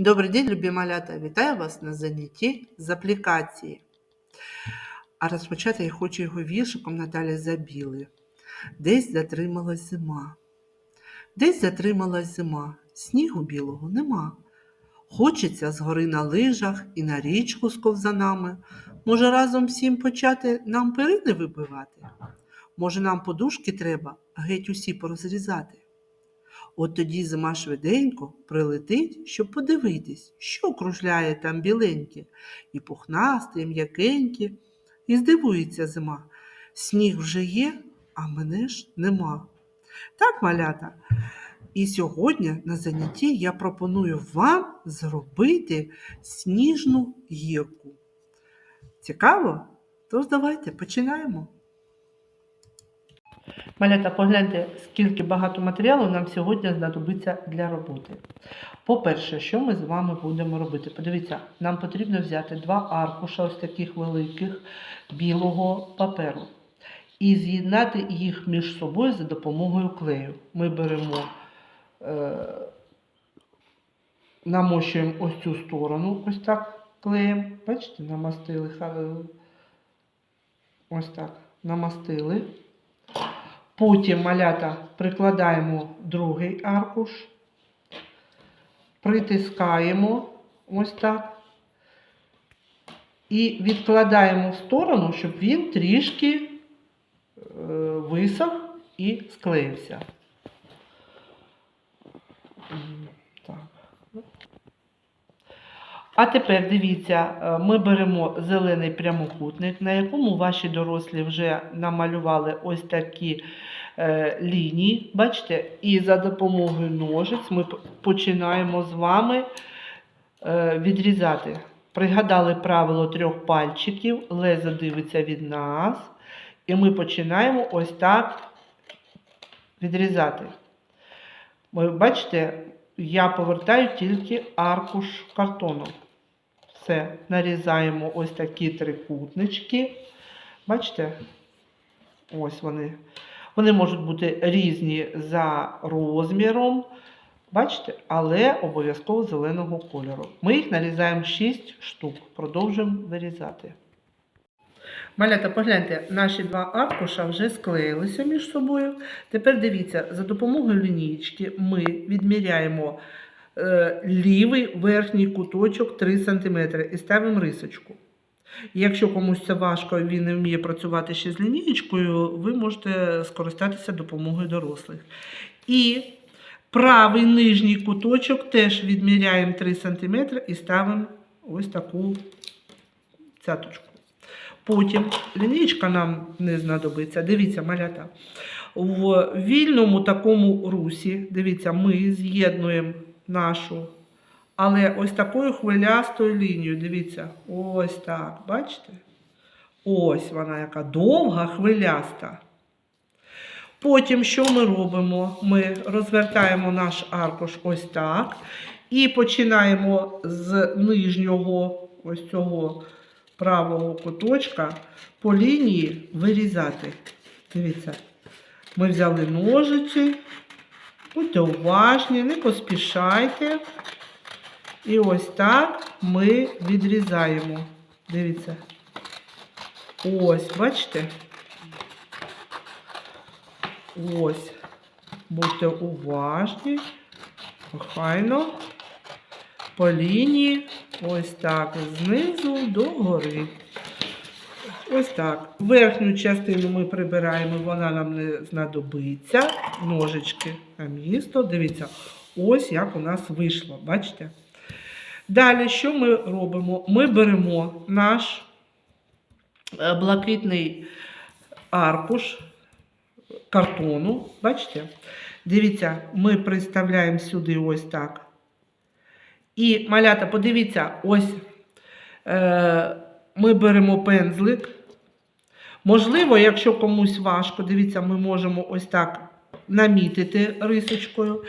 Добрий день, любі малята! Вітаю вас на занятті з аплікації. А розпочати я хочу його віршиком Наталі Забіли. Десь затрималась зима. Десь затрималась зима, снігу білого нема. Хочеться згори на лижах і на річку з ковзанами. Може, разом всім почати нам перини вибивати? Може, нам подушки треба геть усі порозрізати? От тоді зима швиденько прилетить, щоб подивитись, що кружляє там біленьке, і пухнасте, і м'якеньке, і здивується зима. Сніг вже є, а мене ж нема. Так, малята. І сьогодні на занятті я пропоную вам зробити сніжну гірку. Цікаво? Тож давайте починаємо. Малята, погляньте, скільки багато матеріалу нам сьогодні знадобиться для роботи. По-перше, що ми з вами будемо робити? Подивіться, нам потрібно взяти два аркуша ось таких великих білого паперу і з'єднати їх між собою за допомогою клею. Ми беремо, е, намощуємо ось цю сторону, ось так клеєм. Бачите, намастили. ха- Ось так, намастили. Потім малята прикладаємо другий аркуш, притискаємо ось так. І відкладаємо в сторону, щоб він трішки е, висох і склеївся. М, Так. А тепер дивіться, е, ми беремо зелений прямокутник, на якому ваші дорослі вже намалювали ось такі е, лінії. Бачите? І за допомогою ножиць ми починаємо з вами е, відрізати. Пригадали правило трьох пальчиків, лезо дивиться від нас. І ми починаємо ось так відрізати. Ви бачите, я повертаю тільки аркуш картону. Все, нарізаємо ось такі трикутнички. Бачите? Ось вони. Вони можуть бути різні за розміром. Бачите, але обов'язково зеленого кольору. Ми їх нарізаємо 6 штук. Продовжуємо вирізати. Малята, погляньте, наші два аркуша вже склеїлися між собою. Тепер дивіться, за допомогою лінійки ми відміряємо лівий верхній куточок 3 см і ставимо рисочку. Якщо комусь це важко він не вміє працювати ще з лінієчкою, ви можете скористатися допомогою дорослих. І правий нижній куточок теж відміряємо 3 см і ставимо ось таку цяточку. Потім лінійка нам не знадобиться. Дивіться, малята. В вільному такому русі, дивіться, ми з'єднуємо нашу, але ось такою хвилястою лінією. Дивіться, ось так, бачите? Ось вона яка довга, хвиляста. Потім, що ми робимо? Ми розвертаємо наш аркуш ось так. І починаємо з нижнього ось цього правого куточка по лінії вирізати. Дивіться, ми взяли ножиці, будьте уважні, не поспішайте. І ось так ми відрізаємо. Дивіться. Ось, бачите? Ось. Будьте уважні. Охайно. По лінії. Ось так. Знизу до гори. Ось так. Верхню частину ми прибираємо, вона нам не знадобиться. Ножички на місто. Дивіться, ось як у нас вийшло. Бачите? Далі, що ми робимо? Ми беремо наш е, блакитний аркуш картону. Бачите? Дивіться, ми приставляємо сюди ось так. І, малята, подивіться, ось е, ми беремо пензлик. Можливо, якщо комусь важко, дивіться, ми можемо ось так намітити рисочкою.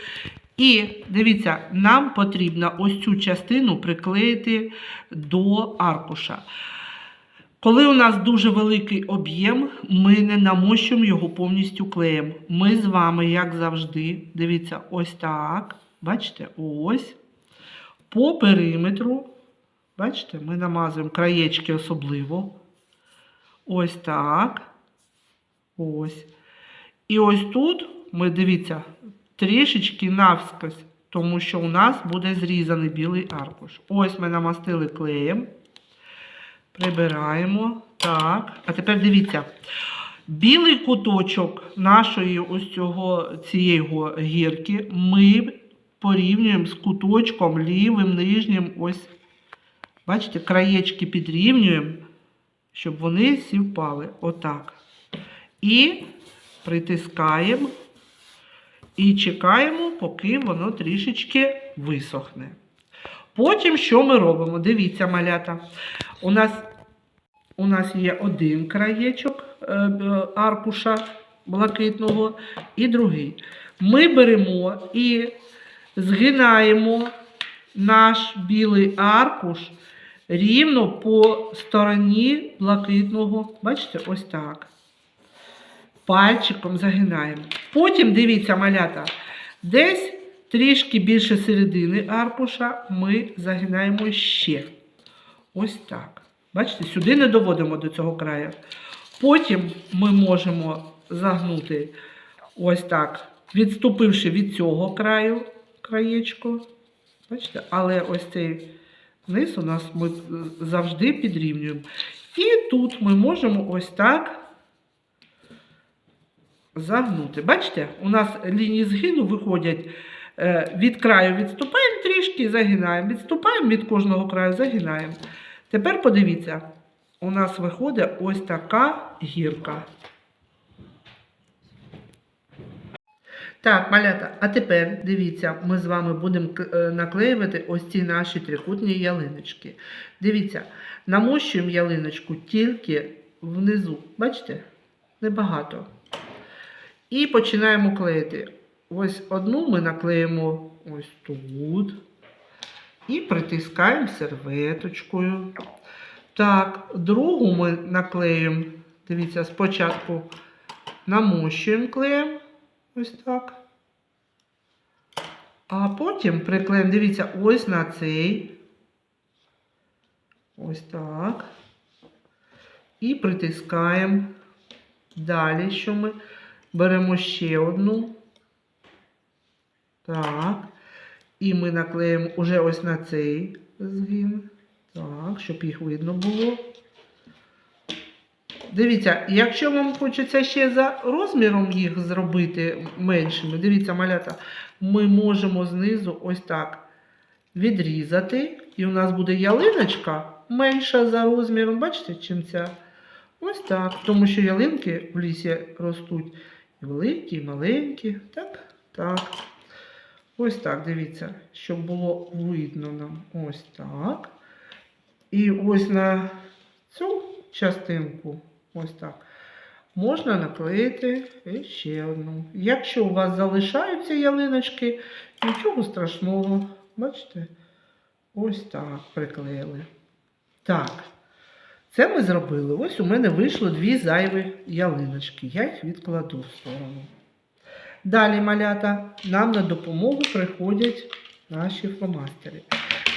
І дивіться, нам потрібно ось цю частину приклеїти до аркуша. Коли у нас дуже великий об'єм, ми не намощуємо його повністю клеєм. Ми з вами, як завжди, дивіться, ось так. Бачите, ось. по периметру. Бачите, ми намазуємо краєчки особливо. Ось так. Ось. І ось тут ми дивіться, трішечки навскось, тому що у нас буде зрізаний білий аркуш. Ось ми намастили клеєм. Прибираємо. Так. А тепер дивіться. Білий куточок нашої ось цього цієї гірки ми порівнюємо з куточком лівим, нижнім. Ось, бачите, краєчки підрівнюємо, щоб вони сівпали. Отак. І притискаємо і чекаємо, поки воно трішечки висохне. Потім що ми робимо? Дивіться, малята. У нас, у нас є один краєчок е, аркуша блакитного і другий. Ми беремо і згинаємо наш білий аркуш рівно по стороні блакитного. Бачите, ось так. Пальчиком загинаємо. Потім дивіться, малята, десь трішки більше середини аркуша ми загинаємо ще. Ось так. Бачите, сюди не доводимо до цього краю. Потім ми можемо загнути ось так, відступивши від цього краю краєчко. Бачите, але ось цей низ у нас ми е, завжди підрівнюємо. І тут ми можемо ось так загнути. Бачите, у нас лінії згину виходять е, від краю відступаємо трішки, загинаємо. Відступаємо від кожного краю, загинаємо. Тепер подивіться, у нас виходить ось така гірка. Так, малята, а тепер дивіться, ми з вами будемо е, наклеювати ось ці наші трикутні ялиночки. Дивіться, намощуємо ялиночку тільки внизу. Бачите? Небагато. І починаємо клеїти. Ось одну ми наклеїмо ось тут. І притискаємо серветочкою. Так, другу ми наклеїмо. Дивіться, спочатку намощуємо клеєм. Ось так. А потім приклеїмо, дивіться, ось на цей. Ось так. І притискаємо. Далі, що ми беремо ще одну. Так. І ми наклеїмо уже ось на цей згин. Так, щоб їх видно було. Дивіться, якщо вам хочеться ще за розміром їх зробити меншими, дивіться, малята, ми можемо знизу ось так відрізати. І у нас буде ялиночка менша за розміром, бачите, чим ця. Ось так. Тому що ялинки в лісі ростуть великі, і маленькі. Так, так. Ось так, дивіться, щоб було видно нам. Ось так. І ось на цю частинку, ось так, можна наклеїти ще одну. Якщо у вас залишаються ялиночки, нічого страшного. Бачите? Ось так приклеїли. Так. Це ми зробили. Ось у мене вийшло дві зайві ялиночки. Я їх відкладу в сторону. Далі, малята, нам на допомогу приходять наші фломастери.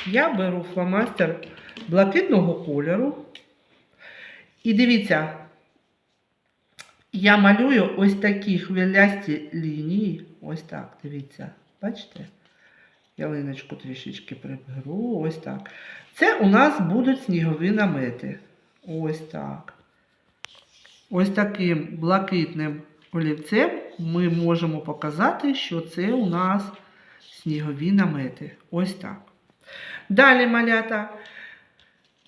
Я беру фломастер блакитного кольору. І дивіться, я малюю ось такі хвилясті лінії. Ось так, дивіться. Бачите? Ялиночку трішечки приберу. Ось так. Це у нас будуть снігові намети. Ось так. Ось таким блакитним олівцем ми можемо показати, що це у нас снігові намети. Ось так. Далі, малята,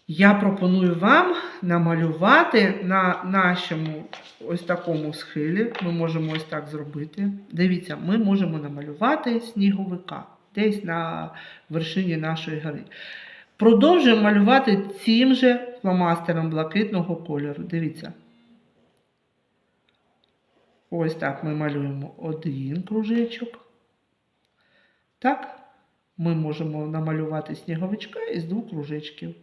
я пропоную вам намалювати на нашому ось такому схилі. Ми можемо ось так зробити. Дивіться, ми можемо намалювати сніговика десь на вершині нашої гори. Продовжуємо малювати цим же фломастером блакитного кольору. Дивіться. Ось так ми малюємо один кружечок. Так, ми можемо намалювати сніговичка із двох кружечків.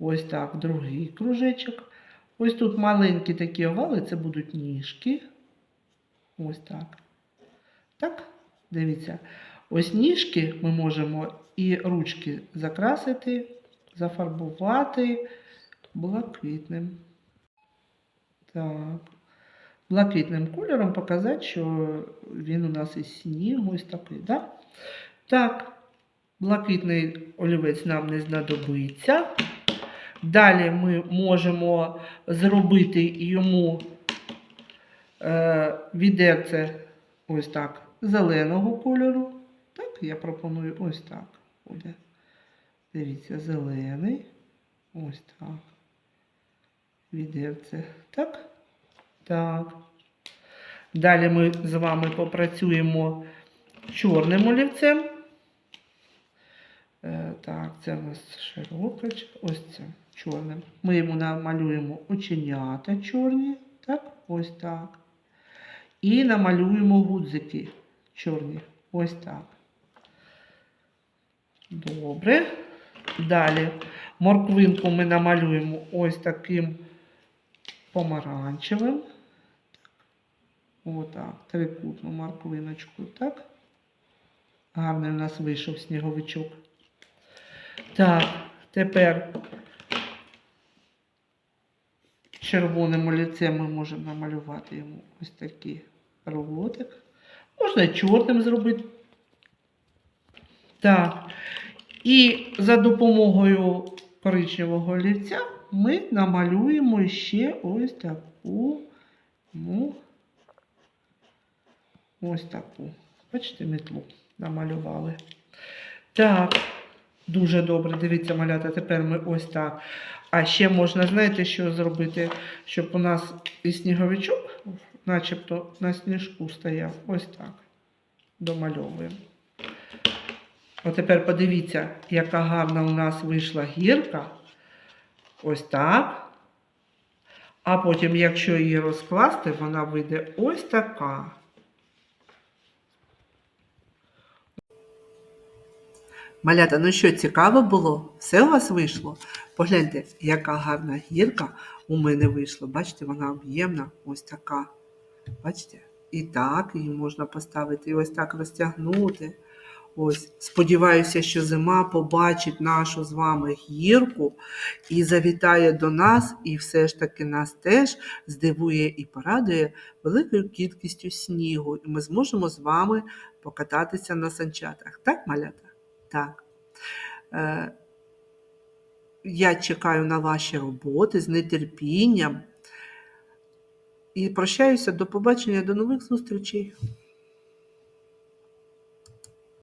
Ось так, другий кружечок. Ось тут маленькі такі овали, це будуть ніжки. Ось так. Так, дивіться. Ось ніжки ми можемо і ручки закрасити, зафарбувати блакитним. Так. Блакитним кольором показати, що він у нас із снігу, ось такий, да? Так, блакитний олівець нам не знадобиться. Далі ми можемо зробити йому е, відерце ось так зеленого кольору. Так, я пропоную ось так буде. Дивіться, зелений. Ось так. Відерце. Так? Так. Далі ми з вами попрацюємо чорним олівцем. Е, так, це у нас широка, ось це чорним. Ми йому намалюємо оченята чорні. Так, ось так. І намалюємо гудзики чорні. Ось так. Добре. Далі морквинку ми намалюємо ось таким помаранчевим. Отак, трикутну морквиночку, так? Гарний у нас вийшов сніговичок. Так, тепер червоним олівцем ми можемо намалювати йому ось такий ротик. Можна чорним зробити. Так. І за допомогою коричневого олівця ми намалюємо ще ось таку. Ну, ось таку. Бачите, метлу намалювали. Так, дуже добре. Дивіться, малята, тепер ми ось так. А ще можна, знаєте, що зробити, щоб у нас і сніговичок, начебто на сніжку стояв. Ось так. Домальовуємо. От тепер подивіться, яка гарна у нас вийшла гірка. Ось так. А потім, якщо її розкласти, вона вийде ось така. Малята, ну що, цікаво було? Все у вас вийшло? Погляньте, яка гарна гірка у мене вийшла. Бачите, вона об'ємна, ось така. Бачите? І так її можна поставити, і ось так розтягнути. Ось, сподіваюся, що зима побачить нашу з вами гірку і завітає до нас, і все ж таки нас теж здивує і порадує великою кількістю снігу. І ми зможемо з вами покататися на санчатах. Так, малята? Так. Е, я чекаю на ваші роботи з нетерпінням. І прощаюся до побачення, до нових зустрічей.